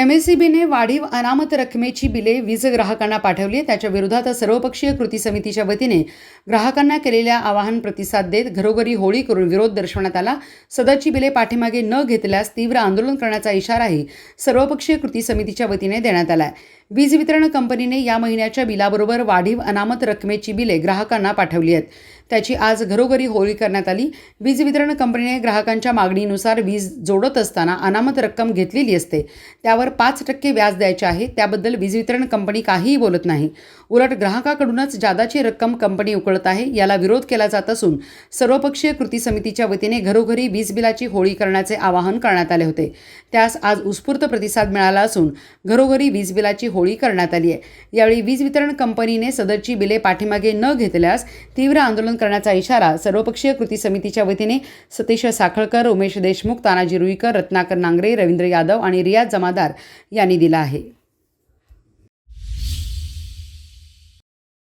M S C बीने वाढीव अनामत रकमेची बिले वीज ग्राहकांना पाठवली आहे. त्याच्या विरोधात सर्वपक्षीय कृती समितीच्या वतीने ग्राहकांना केलेल्या आवाहन प्रतिसाद देत घरोघरी होळी करून विरोध दर्शवण्यात आला सदरची बिले पाठीमागे न घेतल्यास तीव्र आंदोलन करण्याचा इशाराही सर्वपक्षीय कृती समितीच्या वतीने देण्यात आला आहे वीज वितरण कंपनीने या महिन्याच्या बिलाबरोबर वाढीव अनामत रकमेची बिले ग्राहकांना पाठवली आहेत. त्याची आज घरोघरी होळी करण्यात आली. वीज वितरण कंपनीने ग्राहकांच्या मागणीनुसार वीज जोडत असताना अनामत रक्कम घेतलेली असते. त्यावर पाच टक्के व्याज द्यायचे आहे. त्याबद्दल वीज वितरण कंपनी काहीही बोलत नाही. उलट ग्राहकाकडूनच जादाची रक्कम कंपनी उकळत आहे. याला विरोध केला जात असून सर्वपक्षीय कृती समितीच्या वतीने घरोघरी वीज बिलाची होळी करण्याचे आवाहन करण्यात आले होते. त्यास आज उत्स्फूर्त प्रतिसाद मिळाला असून घरोघरी वीज बिलाची होळी होळी करण्यात आली आहे. यावेळी वीज वितरण कंपनीने सदरची बिले पाठीमागे न घेतल्यास तीव्र आंदोलन करण्याचा इशारा सर्वपक्षीय कृती समितीच्या वतीने सतीश साखळकर उमेश देशमुख तानाजी रुईकर रत्नाकर नांगरे रवींद्र यादव आणि रियाज जमादार यांनी दिला आहे.